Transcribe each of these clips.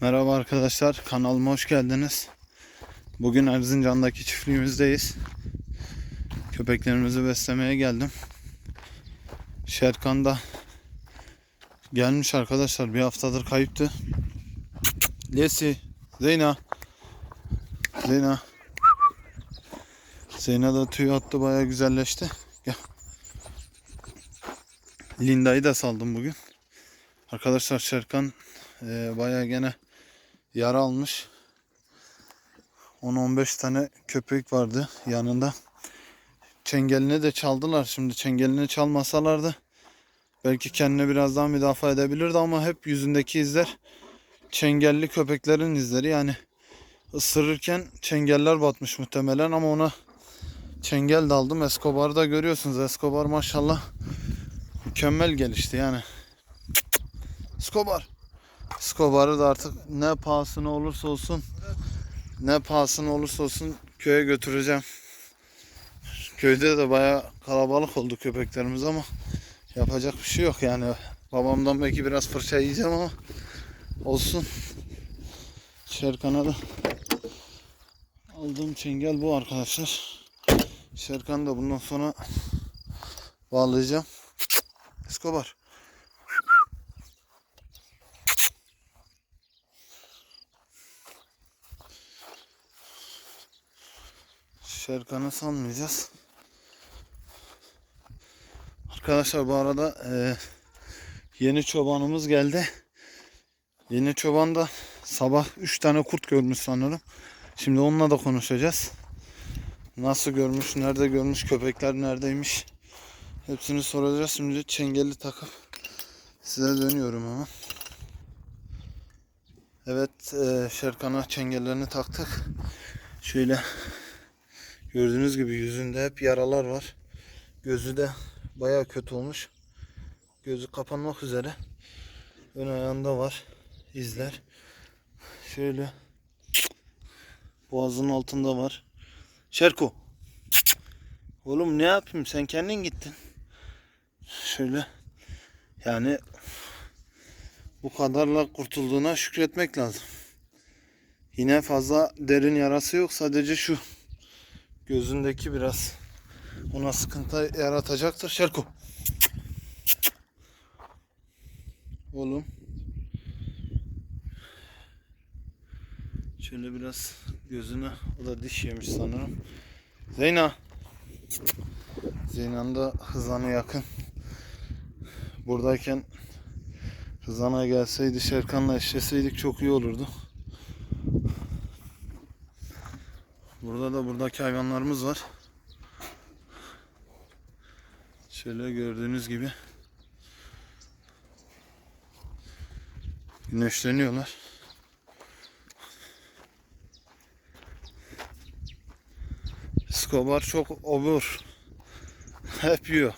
Merhaba arkadaşlar, kanalıma hoş geldiniz. Bugün Erzincan'daki çiftliğimizdeyiz. Köpeklerimizi beslemeye geldim. Şerkan da gelmiş arkadaşlar, bir haftadır kayıptı. Lesi, Zeyna. Zeyna. Zeyna da tüy attı, baya güzelleşti. Gel. Linda'yı da saldım bugün. Arkadaşlar Şerkan e, bayağı gene yara almış. 10-15 tane köpek vardı yanında. Çengelini de çaldılar. Şimdi çengelini çalmasalardı belki kendini biraz daha müdafaa edebilirdi ama hep yüzündeki izler çengelli köpeklerin izleri. Yani ısırırken çengeller batmış muhtemelen ama ona çengel daldım. Escobar'ı da görüyorsunuz. Escobar maşallah mükemmel gelişti yani. Escobar. Escobar'ı da artık ne pahasına olursa olsun ne pahasına olursa olsun köye götüreceğim. Köyde de baya kalabalık oldu köpeklerimiz ama yapacak bir şey yok yani. Babamdan belki biraz fırça yiyeceğim ama olsun. Şerkan'a da aldığım çengel bu arkadaşlar. Şerkan da bundan sonra bağlayacağım. Escobar. Şerkan'ı sanmayacağız. Arkadaşlar bu arada e, yeni çobanımız geldi. Yeni çoban da sabah 3 tane kurt görmüş sanırım. Şimdi onunla da konuşacağız. Nasıl görmüş, nerede görmüş, köpekler neredeymiş. Hepsini soracağız. Şimdi çengeli takıp size dönüyorum ama. Evet, e, Şerkan'a çengellerini taktık. Şöyle Gördüğünüz gibi yüzünde hep yaralar var. Gözü de baya kötü olmuş. Gözü kapanmak üzere. Ön ayağında var izler. Şöyle boğazının altında var. Şerko. Oğlum ne yapayım sen kendin gittin. Şöyle yani bu kadarla kurtulduğuna şükretmek lazım. Yine fazla derin yarası yok. Sadece şu gözündeki biraz ona sıkıntı yaratacaktır. Şerko. Oğlum. Şöyle biraz gözüne o da diş yemiş sanırım. Zeyna. Zeyna'nın da hızanı yakın. Buradayken hızana gelseydi Şerkan'la eşleşseydik çok iyi olurdu. Burada da buradaki hayvanlarımız var. Şöyle gördüğünüz gibi güneşleniyorlar. Skobar çok obur. Hep yiyor.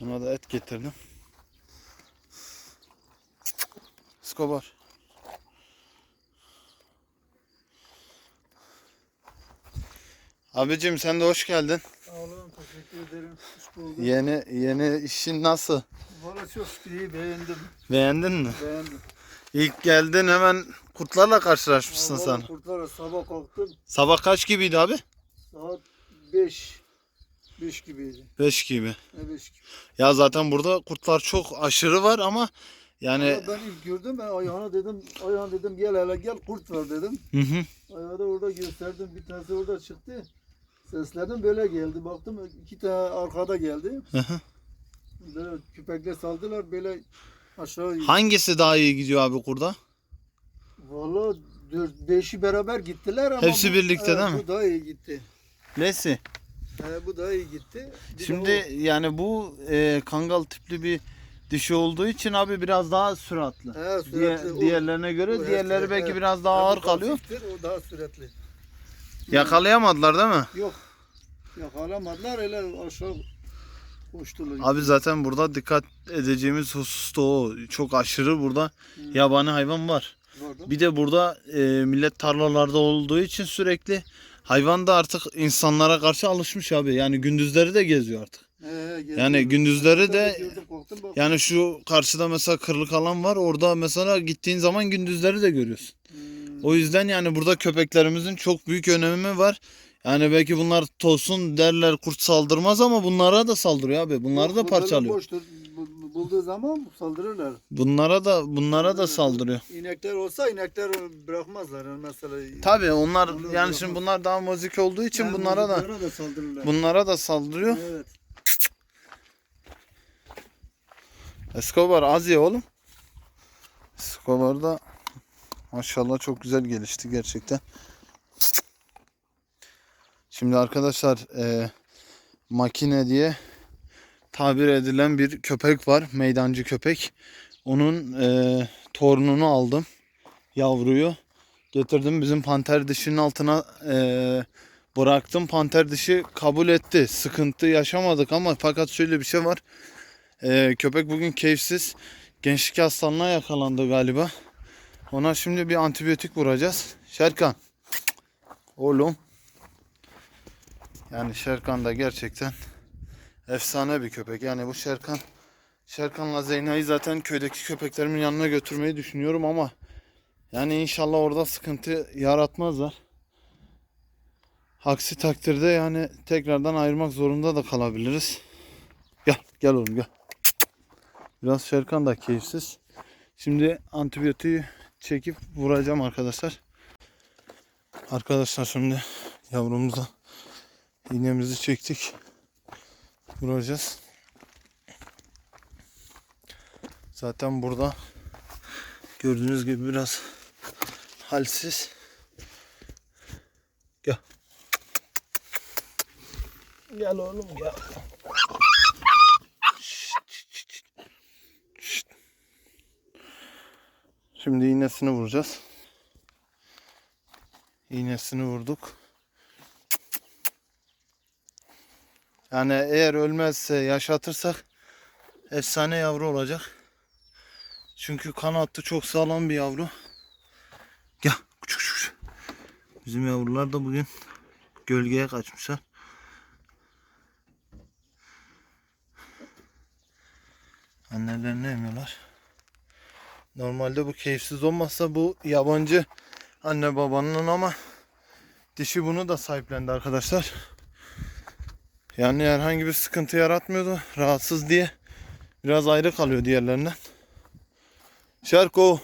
Ona da et getirdim. Skobar. Abicim sen de hoş geldin. Sağ olun, teşekkür ederim. Hoş bulduk. Yeni yeni işin nasıl? Valla çok iyi, beğendim. Beğendin mi? Beğendim. İlk geldin hemen kurtlarla karşılaşmışsın Vallahi sen. Kurtlara sabah kalktım, Sabah kaç gibiydi abi? saat 5. 5 gibiydi. 5 gibi. Ne 5 gibi. Ya zaten burada kurtlar çok aşırı var ama yani Valla ben ilk gördüm, ben ayağına dedim, ayağına dedim gel hele gel kurt var dedim. hı hı. Ayağı da orada gösterdim, bir tanesi orada çıktı. Sesledim böyle geldi, baktım iki tane arkada geldi. hı hı. Böyle köpekler saldılar, böyle aşağı... Hangisi daha iyi gidiyor abi kurda? Valla 4-5'i beraber gittiler ama... Hepsi bu- birlikte evet, değil mi? Bu daha iyi gitti. Nesi? He, bu daha iyi gitti. Bir de Şimdi yani bu e, kangal tipli bir dişi olduğu için abi biraz daha süratli. He, süratli. Diğer, O- diğerlerine göre o diğerleri hepsi- belki evet. biraz daha ağır kalıyor. hafiftir, O daha süratli. Yakalayamadılar değil mi? Yok. Yakalamadılar öyle aşağı Koştular. Abi zaten burada dikkat edeceğimiz husus da o. Çok aşırı burada yabani hayvan var. Vardı. Bir de burada e, millet tarlalarda olduğu için sürekli hayvan da artık insanlara karşı alışmış abi. Yani gündüzleri de geziyor artık. Gezdim. Yani gündüzleri de gördüm, korktum, yani şu karşıda mesela kırlık alan var. Orada mesela gittiğin zaman gündüzleri de görüyorsun. Hmm. O yüzden yani burada köpeklerimizin çok büyük önemi var. Yani belki bunlar tosun derler kurt saldırmaz ama bunlara da saldırıyor abi. Bunları da Yok, burada parçalıyor. Boştur. Bu- Bulduğu zaman saldırırlar. Bunlara da bunlara da saldırıyor. İnekler olsa inekler bırakmazlar yani mesela. Tabii onlar Onlar yani bırakmaz. şimdi bunlar daha müzik olduğu için Yani bunlara da bunlara da saldırırlar. bunlara da saldırıyor. Evet. Escobar az ye oğlum. Escobar da maşallah çok güzel gelişti gerçekten. Şimdi arkadaşlar e, makine diye tabir edilen bir köpek var. Meydancı köpek. Onun e, torununu aldım. Yavruyu. Getirdim bizim panter dişinin altına e, bıraktım. Panter dişi kabul etti. Sıkıntı yaşamadık ama fakat şöyle bir şey var. Ee, köpek bugün keyifsiz. Gençlik hastalığına yakalandı galiba. Ona şimdi bir antibiyotik vuracağız. Şerkan. Oğlum. Yani Şerkan da gerçekten efsane bir köpek. Yani bu Şerkan Şerkan'la Zeyna'yı zaten köydeki köpeklerimin yanına götürmeyi düşünüyorum ama yani inşallah orada sıkıntı yaratmazlar. Aksi takdirde yani tekrardan ayırmak zorunda da kalabiliriz. Gel, gel oğlum gel. Biraz Şerkan da keyifsiz. Şimdi antibiyotiği çekip vuracağım arkadaşlar. Arkadaşlar şimdi yavrumuza iğnemizi çektik. Vuracağız. Zaten burada gördüğünüz gibi biraz halsiz. Gel. Gel oğlum gel. Şimdi iğnesini vuracağız. İğnesini vurduk. Yani eğer ölmezse yaşatırsak efsane yavru olacak. Çünkü kanatlı çok sağlam bir yavru. Gel. küçük küçük. Bizim yavrular da bugün gölgeye kaçmışlar. Annelerini emiyorlar. Normalde bu keyifsiz olmazsa bu yabancı anne babanın ama dişi bunu da sahiplendi arkadaşlar. Yani herhangi bir sıkıntı yaratmıyordu. Rahatsız diye biraz ayrı kalıyor diğerlerinden. Şerko.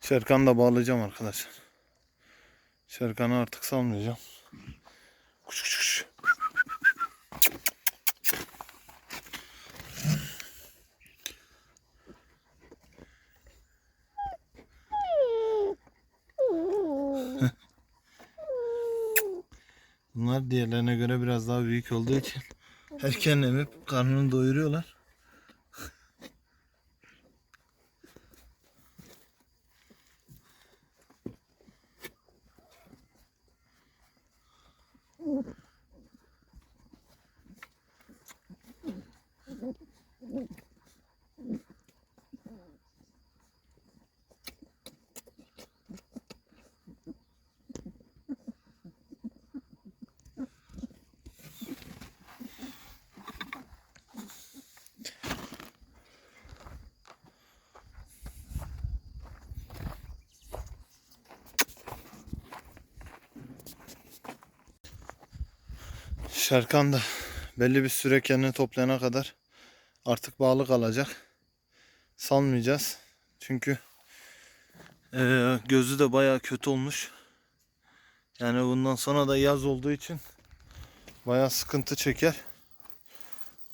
Şerkan'ı da bağlayacağım arkadaşlar. Şerkan'ı artık salmayacağım. Kuş kuş kuş. Bunlar diğerlerine göre biraz daha büyük olduğu için erken emip karnını doyuruyorlar. Şerkan da belli bir süre kendini toplayana kadar artık bağlı kalacak. Salmayacağız. Çünkü eee, gözü de baya kötü olmuş. Yani bundan sonra da yaz olduğu için baya sıkıntı çeker.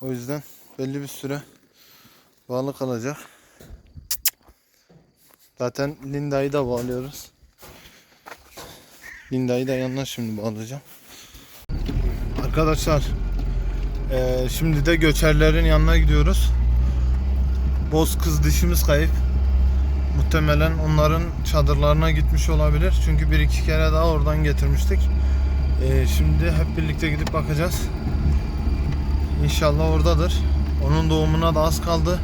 O yüzden belli bir süre bağlı kalacak. Zaten Linda'yı da bağlıyoruz. Linda'yı da yanına şimdi bağlayacağım. Arkadaşlar eee, şimdi de göçerlerin yanına gidiyoruz. Boz kız dişimiz kayıp. Muhtemelen onların çadırlarına gitmiş olabilir. Çünkü bir iki kere daha oradan getirmiştik. Ee, şimdi hep birlikte gidip bakacağız. İnşallah oradadır. Onun doğumuna da az kaldı.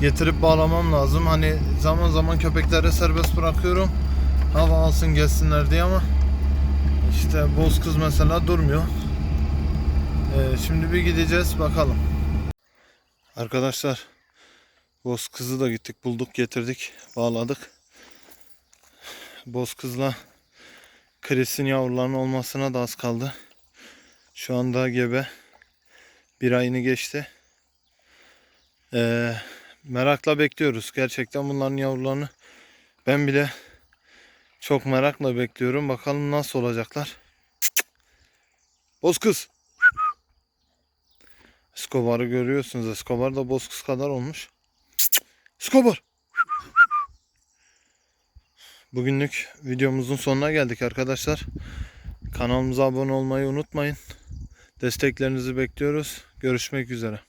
Getirip bağlamam lazım. Hani zaman zaman köpekleri serbest bırakıyorum. Hava alsın gelsinler diye ama işte boz kız mesela durmuyor. Ee, şimdi bir gideceğiz bakalım. Arkadaşlar boz kızı da gittik bulduk getirdik bağladık. Boz kızla Chris'in yavrularının olmasına da az kaldı. Şu anda gebe. Bir ayını geçti. Ee, merakla bekliyoruz. Gerçekten bunların yavrularını ben bile çok merakla bekliyorum. Bakalım nasıl olacaklar. Bozkız. Escobar'ı görüyorsunuz. Escobar da Bozkız kadar olmuş. Escobar. Bugünlük videomuzun sonuna geldik arkadaşlar. Kanalımıza abone olmayı unutmayın. Desteklerinizi bekliyoruz. Görüşmek üzere.